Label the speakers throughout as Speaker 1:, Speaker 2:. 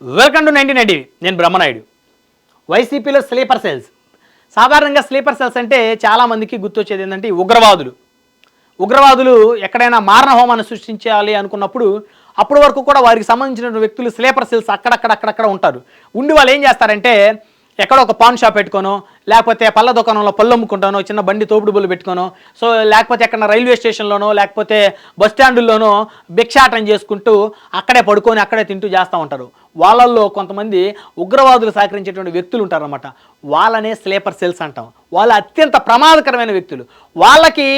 Speaker 1: Welcome to nineteen eighty నేను బ్రహ్మనాయుడు. వైసీపీలో sleeper cells సాధారణంగా స్లీపర్ సెల్స్ అంటే చాలామందికి గుర్తొచ్చేది ఏంటంటే ఉగ్రవాదులు. ఉగ్రవాదులు ఎక్కడైనా మారణ హోమాన్ని సృష్టించాలి అనుకున్నప్పుడు అప్పటి వరకు కూడా వారికి సంబంధించిన వ్యక్తులు స్లీపర్ సెల్స్ అక్కడక్కడ అక్కడక్కడ ఉంటారు. ఉండి వాళ్ళు ఏం చేస్తారంటే ఎక్కడో ఒక పాన్ షాప్ పెట్టుకోను లేకపోతే పళ్ళ దుకాణంలో పళ్ళు అమ్ముకుంటాను చిన్న బండి తోపుడు బుల్లు పెట్టుకోను సో లేకపోతే ఎక్కడ రైల్వే స్టేషన్లోనో లేకపోతే బస్ స్టాండుల్లోనో భిక్షాటం చేసుకుంటూ అక్కడే పడుకొని అక్కడే తింటూ చేస్తూ ఉంటారు. వాళ్ళల్లో కొంతమంది ఉగ్రవాదులు సహకరించేటువంటి వ్యక్తులు ఉంటారన్నమాట. వాళ్ళనే స్లీపర్ సెల్స్ అంటాం. వాళ్ళు అత్యంత ప్రమాదకరమైన వ్యక్తులు. వాళ్ళకి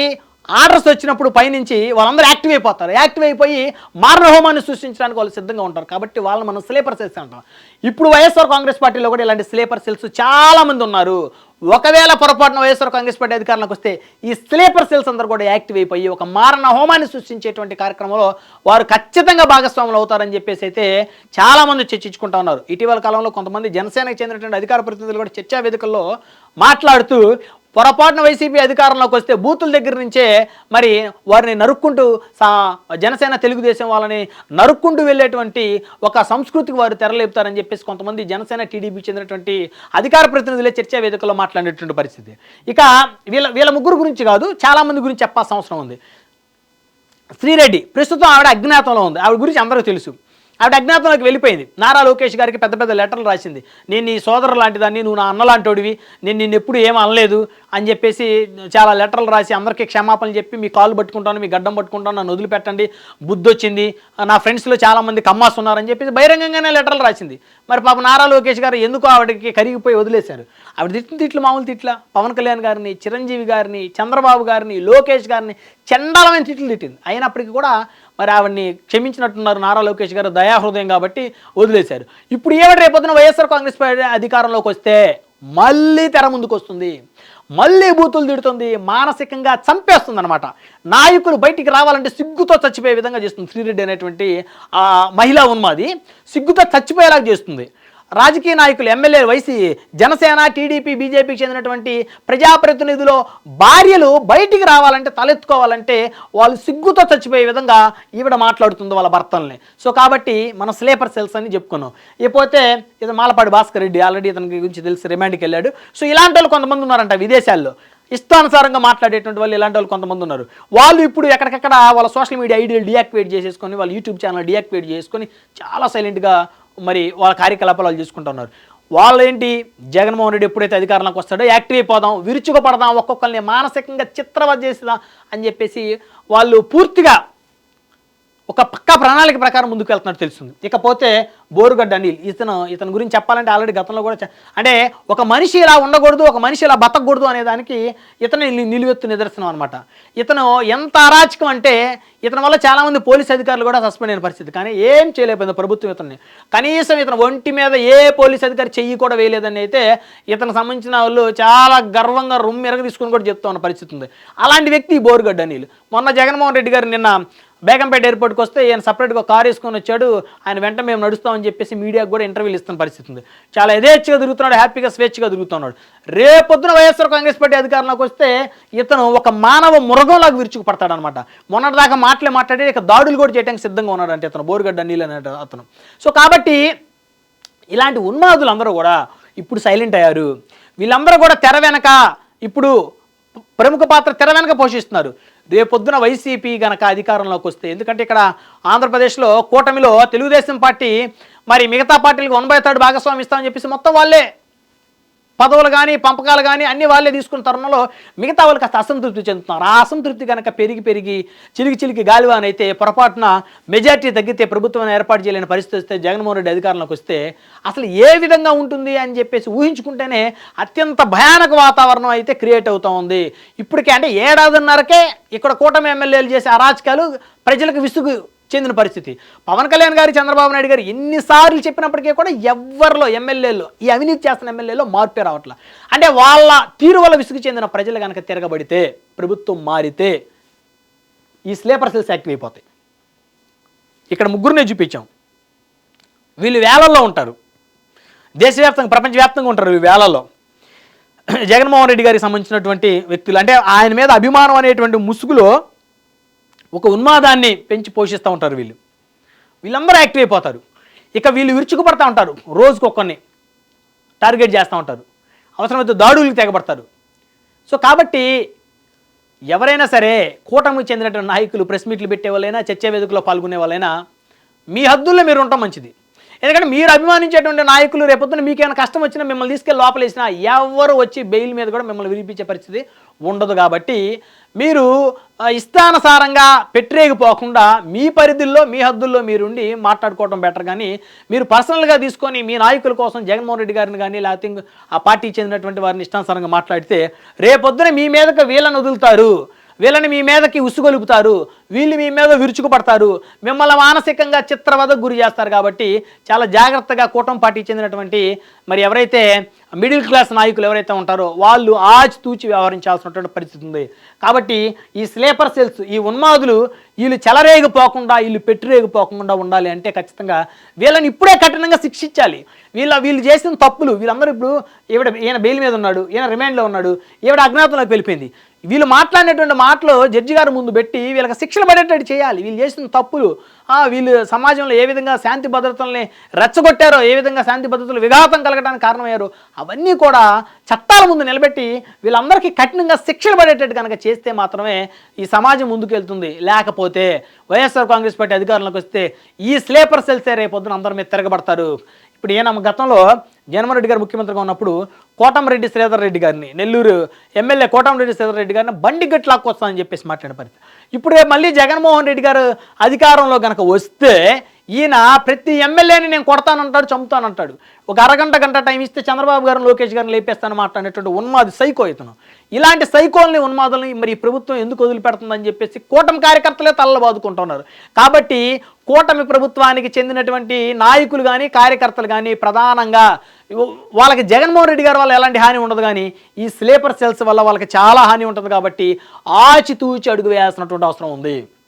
Speaker 1: ఆర్డర్స్ వచ్చినప్పుడు పైనుంచి వాళ్ళందరూ యాక్టివ్ అయిపోతారు. యాక్టివ్ అయిపోయి మారణ హోమాన్ని సృష్టించడానికి వాళ్ళు సిద్ధంగా ఉంటారు. కాబట్టి వాళ్ళని మనం స్లీపర్ సెల్స్ అంటాం. ఇప్పుడు వైఎస్ఆర్ కాంగ్రెస్ పార్టీలో కూడా ఇలాంటి స్లీపర్ సెల్స్ చాలామంది ఉన్నారు. ఒకవేళ పొరపాటున వైఎస్ఆర్ కాంగ్రెస్ పార్టీ అధికారంలోకి వస్తే ఈ స్లీపర్ సెల్స్ అందరూ కూడా యాక్టివ్ అయిపోయి ఒక మారణ హోమాన్ని సృష్టించేటువంటి కార్యక్రమంలో వారు ఖచ్చితంగా భాగస్వాములు అవుతారని చెప్పేసి అయితే చాలామంది చర్చించుకుంటా ఉన్నారు. ఇటీవల కాలంలో కొంతమంది జనసేనకు చెందినటువంటి అధికార ప్రతినిధులు కూడా చర్చా వేదికల్లో మాట్లాడుతూ పొరపాటున వైసీపీ అధికారంలోకి వస్తే బూతుల దగ్గర నుంచే మరి వారిని నరుక్కుంటూ సా జనసేన తెలుగుదేశం వాళ్ళని నరుక్కుంటూ వెళ్ళేటువంటి ఒక సంస్కృతికి వారు తెరలేపుతారని చెప్పేసి కొంతమంది జనసేన టీడీపీ చెందినటువంటి అధికార ప్రతినిధులే చర్చా వేదికలో మాట్లాడేటువంటి పరిస్థితి. ఇక వీళ్ళ వీళ్ళ ముగ్గురు గురించి కాదు చాలామంది గురించి చెప్పాల్సిన అవసరం ఉంది. శ్రీరెడ్డి ప్రస్తుతం ఆవిడ అజ్ఞాతంలో ఉంది. ఆవిడ గురించి అందరికీ తెలుసు. ఆవిడ అజ్ఞాతంలోకి వెళ్ళిపోయింది. నారా లోకేష్ గారికి పెద్ద పెద్ద లెటర్లు రాసింది. నేను నీ సోదరు లాంటిదాన్ని నువ్వు నా అన్న లాంటివి నేను నిన్ను ఎప్పుడు ఏం అనలేదు అని చెప్పేసి చాలా లెటర్లు రాసి అందరికీ క్షమాపణలు చెప్పి మీ కాలు పట్టుకుంటాను మీ గడ్డం పట్టుకుంటాను నన్ను వదిలిపెట్టండి బుద్ధి వచ్చింది నా ఫ్రెండ్స్లో చాలామంది కమ్మాస్ ఉన్నారని చెప్పేసి బహిరంగంగానే లెటర్లు రాసింది. మరి పాప నారా లోకేష్ గారు ఎందుకు ఆవిడకి కరిగిపోయి వదిలేశారు? ఆవిడ తిట్టిన తిట్లు మామూలు తిట్ల. పవన్ కళ్యాణ్ గారిని చిరంజీవి గారిని చంద్రబాబు గారిని లోకేష్ గారిని చండాలమైన తిట్లు తిట్టింది. అయినప్పటికీ కూడా మరి ఆవిడ్ని క్షమించినట్టున్నారు నారా లోకేష్ గారు దయాహృదయం కాబట్టి వదిలేశారు. ఇప్పుడు ఏమిటి రేపొద్దున వైఎస్ఆర్ కాంగ్రెస్ పార్టీ అధికారంలోకి వస్తే మళ్ళీ తెర ముందుకు వస్తుంది. మళ్ళీ బూతులు తిడుతుంది మానసికంగా చంపేస్తుంది అనమాట నాయకులు బయటికి రావాలంటే సిగ్గుతో చచ్చిపోయే విధంగా చేస్తుంది శ్రీరెడ్డి అనేటువంటి మహిళా ఉన్మాది. సిగ్గుతో చచ్చిపోయేలాగా చేస్తుంది. రాజకీయ నాయకులు ఎమ్మెల్యే వైసీ జనసేన టీడీపీ బీజేపీకి చెందినటువంటి ప్రజాప్రతినిధులు భార్యలు బయటికి రావాలంటే తలెత్తుకోవాలంటే వాళ్ళు సిగ్గుతో చచ్చిపోయే విధంగా ఈవిడ మాట్లాడుతుంది వాళ్ళ భర్తల్ని. సో కాబట్టి మనం స్లీపర్ సెల్స్ అని చెప్పుకున్నాం. ఇకపోతే ఇది మాలపాటి భాస్కర్ రెడ్డి ఆల్రెడీ ఇతని గురించి తెలిసి రిమాండ్కి వెళ్ళాడు. సో ఇలాంటి వాళ్ళు కొంతమంది ఉన్నారంట విదేశాల్లో. ఇష్టానుసారంగా మాట్లాడేటువంటి వాళ్ళు ఇలాంటి వాళ్ళు కొంతమంది ఉన్నారు. వాళ్ళు ఇప్పుడు ఎక్కడికక్కడ వాళ్ళ సోషల్ మీడియా ఐడియాలు డియాక్టివేట్ చేసేసుకొని వాళ్ళ యూట్యూబ్ ఛానల్ డియాక్టివేట్ చేసుకొని చాలా సైలెంట్గా మరి వాళ్ళ కార్యకలాపాలు వాళ్ళు చేసుకుంటున్నారు వాళ్ళు ఏంటి జగన్మోహన్ రెడ్డి ఎప్పుడైతే అధికారంలోకి వస్తాడో యాక్టివ్ అయిపోదాం విరుచుకు పడదాం ఒక్కొక్కరిని మానసికంగా చిత్రవద చేసేదాం అని చెప్పేసి వాళ్ళు పూర్తిగా ఒక పక్కా ప్రణాళిక ప్రకారం ముందుకు వెళ్తున్నట్టు తెలుస్తుంది. ఇకపోతే బోరుగడ్డ అనిల్ ఇతను ఇతని గురించి చెప్పాలంటే ఆల్రెడీ గతంలో కూడా అంటే ఒక మనిషి ఇలా ఉండకూడదు ఒక మనిషి ఇలా బతకూడదు అనే దానికి ఇతను నిలువెత్తు నిదర్శనం అనమాట ఇతను ఎంత అరాచకం అంటే ఇతని వల్ల చాలామంది పోలీస్ అధికారులు కూడా సస్పెండ్ అయిన పరిస్థితి. కానీ ఏం చేయలేకపోయింది ప్రభుత్వం ఇతన్ని. కనీసం ఇతను ఒంటి మీద ఏ పోలీస్ అధికారి చెయ్యి కూడా వేయలేదని అయితే ఇతనికి సంబంధించిన వాళ్ళు చాలా గర్వంగా రొమ్ము ఎరగ తీసుకుని కూడా చెప్తా ఉన్న పరిస్థితి ఉంది. అలాంటి వ్యక్తి బోరుగడ్డ అనిల్ మొన్న జగన్మోహన్ రెడ్డి గారు నిన్న బేగంపేట ఎయిర్పోర్ట్కి వస్తే ఈయన సపరేట్గా కార్ వేసుకొని వచ్చాడు. ఆయన వెంట మేము నడుస్తామని అని చెప్పేసి మీడియాకు కూడా ఇంటర్వ్యూలు ఇస్తున్న పరిస్థితి ఉంది. చాలా యథేచ్ఛగా తిరుగుతున్నాడు హ్యాపీగా స్వేచ్ఛగా తిరుగుతున్నాడు. రేపొద్దున వైఎస్ఆర్ కాంగ్రెస్ పార్టీ అధికారంలోకి వస్తే ఇతను ఒక మానవ మృగంలాగా విరుచుకుపడతాడు అనమాట మొన్నటిదాకా మాటలే మాట్లాడి ఇక దాడులు కూడా చేయడానికి సిద్ధంగా ఉన్నాడు అతను ఇతను బోరుగడ్డ నీళ్ళు అనే అతను. సో కాబట్టి ఇలాంటి ఉన్మాదులు అందరూ కూడా ఇప్పుడు సైలెంట్ అయ్యారు. వీళ్ళందరూ కూడా తెర వెనక ఇప్పుడు ప్రముఖ పాత్ర తెర వెనక పోషిస్తున్నారు. రేపొద్దున వైసీపీ గనక అధికారంలోకి వస్తే ఎందుకంటే ఇక్కడ ఆంధ్రప్రదేశ్లో కూటమిలో తెలుగుదేశం పార్టీ మరి మిగతా పార్టీలకు వన్ బై థర్డ్ భాగస్వామి ఇస్తామని చెప్పేసి మొత్తం వాళ్ళే పదవులు కానీ పంపకాలు కానీ అన్ని వాళ్ళే తీసుకున్న తరుణంలో మిగతా వాళ్ళు కాస్త అసంతృప్తి చెందుతున్నారు. ఆ అసంతృప్తి కనుక పెరిగి పెరిగి చిలికి చిలికి గాలివాన్ అయితే పొరపాటున మెజార్టీ తగ్గితే ప్రభుత్వం ఏర్పాటు చేయలేని పరిస్థితి వస్తే జగన్మోహన్ రెడ్డి అధికారంలోకి వస్తే అసలు ఏ విధంగా ఉంటుంది అని చెప్పేసి ఊహించుకుంటేనే అత్యంత భయానక వాతావరణం అయితే క్రియేట్ అవుతా ఉంది. ఇప్పటికే అంటే ఏడాదిన్నరకే ఇక్కడ కూటమి ఎమ్మెల్యేలు చేసే అరాచకాలు ప్రజలకు విసుగు చెందిన పరిస్థితి. పవన్ కళ్యాణ్ గారు చంద్రబాబు నాయుడు గారు ఎన్నిసార్లు చెప్పినప్పటికీ కూడా ఎవరిలో ఎమ్మెల్యేలు ఈ అవినీతి చేస్తున్న ఎమ్మెల్యేలో మార్పే రావట్ల. అంటే వాళ్ళ తీరు వల్ల విసుగు చెందిన ప్రజలు కనుక తిరగబడితే ప్రభుత్వం మారితే ఈ స్లీపర్ సెల్స్ యాక్టివ్ అయిపోతాయి. ఇక్కడ ముగ్గురునే చూపించాం. వీళ్ళు వేలల్లో ఉంటారు. దేశవ్యాప్తంగా ప్రపంచవ్యాప్తంగా ఉంటారు ఈ వేలల్లో. జగన్మోహన్ రెడ్డి గారికి సంబంధించినటువంటి వ్యక్తులు. అంటే ఆయన మీద అభిమానం అనేటువంటి ముసుగులో ఒక ఉన్మాదాన్ని పెంచి పోషిస్తూ ఉంటారు వీళ్ళు. వీళ్ళందరూ యాక్టివ్ అయిపోతారు. ఇక వీళ్ళు విరుచుకుపడతా ఉంటారు. రోజుకు ఒక్కరిని టార్గెట్ చేస్తూ ఉంటారు. అవసరమైతే దాడులకు తెగబడతారు. సో కాబట్టి ఎవరైనా సరే కూటమికి చెందినటువంటి నాయకులు ప్రెస్ మీట్లు పెట్టే వాళ్ళైనా చర్చా వేదికలో పాల్గొనే వాళ్ళైనా మీ హద్దుల్లో మీరు ఉండటం మంచిది. ఎందుకంటే మీరు అభిమానించేటువంటి నాయకులు రేపొద్దున మీకేమైనా కష్టం వచ్చినా మిమ్మల్ని తీసుకెళ్ళి లోపలేసినా ఎవరు వచ్చి బెయిల్ మీద కూడా మిమ్మల్ని వినిపించే పరిస్థితి ఉండదు కాబట్టి మీరు ఇష్టానుసారంగా పెట్టరేగిపోకుండా మీ పరిధుల్లో మీ హద్దుల్లో మీరుండి మాట్లాడుకోవడం బెటర్. కానీ మీరు పర్సనల్గా తీసుకొని మీ నాయకుల కోసం జగన్మోహన్ రెడ్డి గారిని కానీ లేకపోతే ఆ పార్టీకి చెందినటువంటి వారిని ఇష్టానుసారంగా మాట్లాడితే రేపొద్దున మీ మీదకి వీళ్ళని వదులుతారు. వీళ్ళని మీ మీదకి ఉసుగొలుపుతారు. వీళ్ళు మీ మీద విరుచుకుపడతారు. మిమ్మల్ని మానసికంగా చిత్రవదకు గురి చేస్తారు కాబట్టి చాలా జాగ్రత్తగా కూటమి పార్టీ చెందినటువంటి మరి ఎవరైతే మిడిల్ క్లాస్ నాయకులు ఎవరైతే ఉంటారో వాళ్ళు ఆచితూచి వ్యవహరించాల్సినటువంటి పరిస్థితి ఉంది. కాబట్టి ఈ స్లీపర్ సెల్స్ ఈ ఉన్మాదులు వీళ్ళు చెలరేగిపోకుండా వీళ్ళు పెట్టిరేగిపోకుండా ఉండాలి అంటే ఖచ్చితంగా వీళ్ళని ఇప్పుడే కఠినంగా శిక్షించాలి. వీళ్ళ వీళ్ళు చేసిన తప్పులు వీళ్ళందరూ ఇప్పుడు ఈవిడ ఈయన బెయిల్ మీద ఉన్నాడు ఈయన రిమాండ్లో ఉన్నాడు ఈవిడ అజ్ఞాతంలోకి వెళ్ళిపోయింది. వీళ్ళు మాట్లాడినటువంటి మాటలు జడ్జి గారు ముందు పెట్టి వీళ్ళకి శిక్షలు పడేటట్టు చేయాలి. వీళ్ళు చేసిన తప్పులు వీళ్ళు సమాజంలో ఏ విధంగా శాంతి భద్రతల్ని రెచ్చగొట్టారో ఏ విధంగా శాంతి భద్రతలు విఘాతం కలగడానికి కారణమయ్యారు అవన్నీ కూడా చట్టాల ముందు నిలబెట్టి వీళ్ళందరికీ కఠినంగా శిక్షలు పడేటట్టు కనుక చేస్తే మాత్రమే ఈ సమాజం ముందుకు వెళ్తుంది లేకపోతే వైఎస్ఆర్ కాంగ్రెస్ పార్టీ అధికారంలోకి వస్తే ఈ స్లీపర్ సెల్సే రేపొద్దున అందరి మీద తిరగబడతారు. ఇప్పుడు ఈయన గతంలో జగన్మోహన్ గారు ముఖ్యమంత్రిగా ఉన్నప్పుడు కోటంరెడ్డి శ్రీధర్ రెడ్డి గారిని నెల్లూరు ఎమ్మెల్యే కోటమిరెడ్డి శ్రీధర్ రెడ్డి గారిని బండి గట్టి లాక్కొస్తానని చెప్పేసి మాట్లాడే పరిస్థితి. ఇప్పుడు రేపు మళ్ళీ జగన్మోహన్ రెడ్డి గారు అధికారంలో కనుక వస్తే ఈయన ప్రతి ఎమ్మెల్యేని నేను కొడతానంటాడు చంపుతానంటాడు. ఒక అరగంట గంట టైం ఇస్తే చంద్రబాబు గారిని లోకేష్ గారిని లేపేస్తాను మాట్లాడేటువంటి ఉన్మాది సైకో ఇతను. ఇలాంటి సైకోల్ని ఉన్మాదుల్ని మరి ప్రభుత్వం ఎందుకు వదిలిపెడుతుందని చెప్పేసి కూటమి కార్యకర్తలే తలలు బాదుకుంటున్నారు. కాబట్టి కూటమి ప్రభుత్వానికి చెందినటువంటి నాయకులు కానీ కార్యకర్తలు కానీ ప్రధానంగా వాళ్ళకి జగన్మోహన్ రెడ్డి గారి వల్ల ఎలాంటి హాని ఉండదు కానీ ఈ స్లీపర్ సెల్స్ వల్ల వాళ్ళకి చాలా హాని ఉంటుంది కాబట్టి ఆచితూచి అడుగు వేయాల్సినటువంటి అవసరం ఉంది.